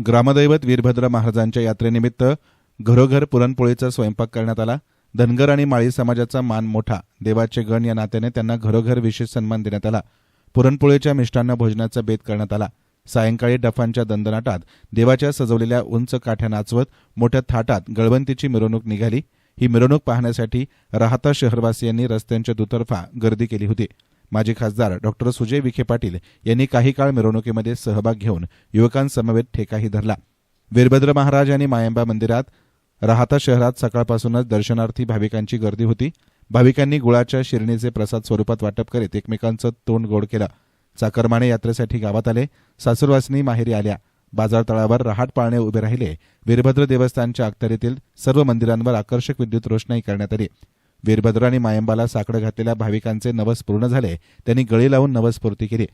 ग्रामदैवत वीरभद्र महाराजांच्या यात्रेनिमित्त घरोघर पुरणपोळीचा स्वयंपाक करण्यात आला. धनगर आणि माळी समाजाचा मान मोठा. देवाचे गण या नात्याने त्यांना घरोघर विशेष सन्मान देण्यात आला. पुरणपोळीच्या मिष्टान्न भोजनाचा बेत करण्यात आला. सायंकाळी डफांच्या दंदनाटात देवाच्या सजवलेल्या उंच काठ्या नाचवत मोठ्या थाटात गळवंतीची मिरवणूक निघाली. ही मिरवणूक पाहण्यासाठी राहता शहरवासियांनी रस्त्यांच्या दुतर्फा गर्दी केली होती. माजी खासदार डॉक्टर सुजय विखे पाटील यांनी काही काळ मिरवणुकीमध्ये सहभाग घेऊन युवकांसमवेत ठेकाही धरला. वीरभद्र महाराज आणि मायंबा मंदिरात राहता शहरात सकाळपासूनच दर्शनार्थी भाविकांची गर्दी होती. भाविकांनी गुळाच्या शिरणीचे प्रसाद स्वरूपात वाटप करीत एकमेकांचं तोंड गोड केलं. चाकरमाने यात्रेसाठी गावात आले. सासूरवासिनी माहेरी आल्या. बाजार तळावर रहाट पाळणे उभे राहिले. वीरभद्र देवस्थानच्या अखत्यारीतील सर्व मंदिरांवर आकर्षक विद्युत रोषणाई करण्यात आली. वीरभद्र आणि मायंबाला साकडं घातलेल्या भाविकांचे नवस पूर्ण झाले. त्यांनी गळी लावून नवसपूर्ती केली.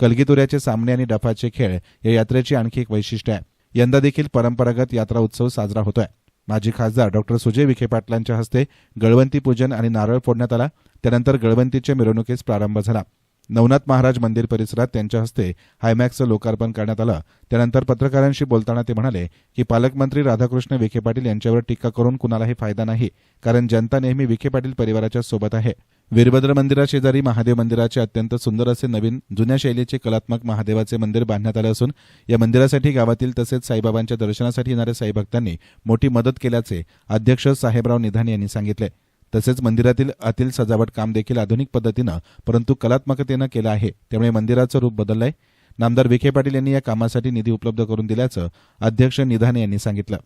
कलगीतुऱ्याचे सामने आणि डफाचे खेळ या यात्रेची आणखी एक वैशिष्ट्य आहे. यंदा देखील परंपरागत यात्रा उत्सव साजरा होतोय. माजी खासदार डॉक्टर सुजय विखे पाटलांच्या हस्ते गळवंती पूजन आणि नारळ फोडण्यात आला. त्यानंतर गळवंतीच्या मिरवणुकीस प्रारंभ झाला. नवनाथ महाराज मंदिर परिसरात त्यांच्या हस्ते हायमॅक्सचं लोकार्पण करण्यात आलं. त्यानंतर पत्रकारांशी बोलताना ते म्हणाले की पालकमंत्री राधाकृष्ण विखे पाटील यांच्यावर टीका करून कुणालाही फायदा नाही कारण जनता नेहमी विखे पाटील परिवाराच्या सोबत आहे. वीरभद्र मंदिराशेजारी महादेव मंदिराचे अत्यंत सुंदर असे नवीन जुन्या शैलीचे कलात्मक महादेवाचे मंदिर बांधण्यात आले असून या मंदिरासाठी गावातील तसेच साईबाबांच्या दर्शनासाठी येणाऱ्या साईभक्तांनी मोठी मदत केल्याचे अध्यक्ष साहेबराव निधान यांनी सांगितले. तसेच मंदिरातील आतील सजावट काम देखील आधुनिक पद्धतीनं परंतु कलात्मकतेनं केलं आहे. त्यामुळे मंदिराचं रूप बदललंय. नामदार विखे पाटील यांनी या कामासाठी निधी उपलब्ध करून दिल्याचं अध्यक्ष निधाने यांनी सांगितलं.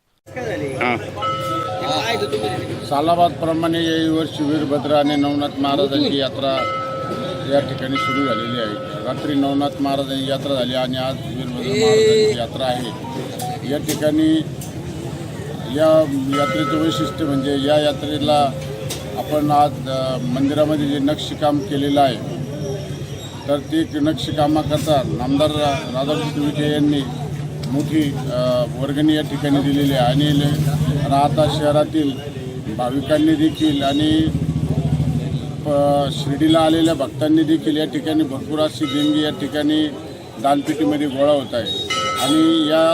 सालाबादप्रमाणे याही वर्षी वीरभद्र आणि नवनाथ महाराजांची यात्रा या ठिकाणी सुरू झालेली आहे. रात्री नवनाथ महाराजांची यात्रा झाली आणि आज वीरभद्र महाराजांची यात्रा आहे. या ठिकाणी या यात्रेचं वैशिष्ट्य म्हणजे या यात्रेला आपण आज मंदिरामध्ये जे नक्षीकाम केलेलं आहे तर ते नक्षीकामाकरता नामदार राधाकृष्ण विखे यांनी मोठी वर्गणी या ठिकाणी दिलेली आहे. आणि राहता शहरातील भाविकांनी देखील आणि प- शिर्डीला आलेल्या भक्तांनी देखील या ठिकाणी भरपूर अशी देणगी या ठिकाणी दानपेटीमध्ये गोळा होत आहे. आणि या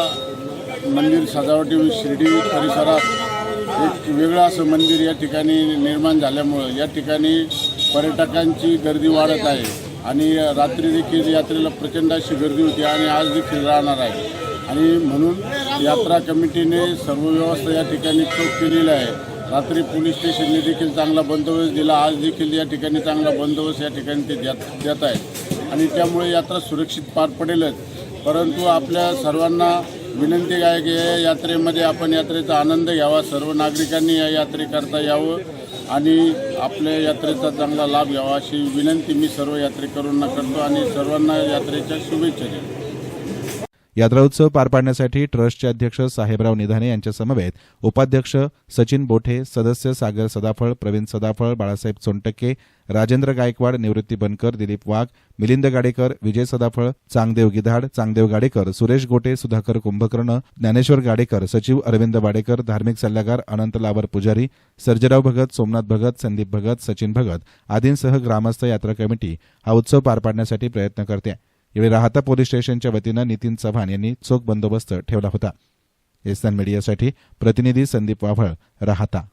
मंदिर सजावटी शिर्डी परिसरात एक वेगळं असं मंदिर या ठिकाणी निर्माण झाल्यामुळं या ठिकाणी पर्यटकांची गर्दी वाढत आहे. आणि रात्री देखील यात्रेला प्रचंड अशी गर्दी होती आणि आज देखील राहणार आहे. आणि म्हणून यात्रा कमिटीने सर्व व्यवस्था या ठिकाणी चोख केलेली आहे. रात्री पोलीस स्टेशनने देखील चांगला बंदोबस्त दिला. आज देखील या ठिकाणी चांगला बंदोबस्त या ठिकाणी ते देत देत आहेत. आणि त्यामुळे यात्रा सुरक्षित पार पडेलच. परंतु आपल्या सर्वांना विनंती आहे की या यात्रेमध्ये आपण यात्रेचा आनंद घ्यावा सर्व नागरिकांनी या यात्रेकरता यावं आणि आपल्या यात्रेचा चांगला लाभ घ्यावा अशी विनंती मी सर्व यात्रेकरूंना करतो आणि सर्वांना यात्रेच्या शुभेच्छा देतो. यात्रा उत्सव पार पाडण्यासाठी ट्रस्टचे अध्यक्ष साहेबराव निधाने यांच्या समवेत उपाध्यक्ष सचिन बोठे सदस्य सागर सदाफळ प्रवीण सदाफळ बाळासाहेब सोनटक्के राजेंद्र गायकवाड निवृत्ती बनकर दिलीप वाघ मिलिंद गाडेकर विजय सदाफळ चांगदेव गिधाड चांगदेव गाडेकर सुरेश गोटे सुधाकर कुंभकर्ण ज्ञानेश्वर गाडेकर सचिव अरविंद वाडेकर धार्मिक सल्लागार अनंत लावर पुजारी सर्जराव भगत सोमनाथ भगत संदीप भगत सचिन भगत आदींसह ग्रामस्थ यात्रा कमिटी हा उत्सव पार पाडण्यासाठी प्रयत्न करते. यावेळी राहता पोलीस स्टेशनच्या वतीनं नितीन चव्हाण यांनी चोख बंदोबस्त ठेवला होता. एसन मीडियासाठी प्रतिनिधी संदीप वाभळ राहता.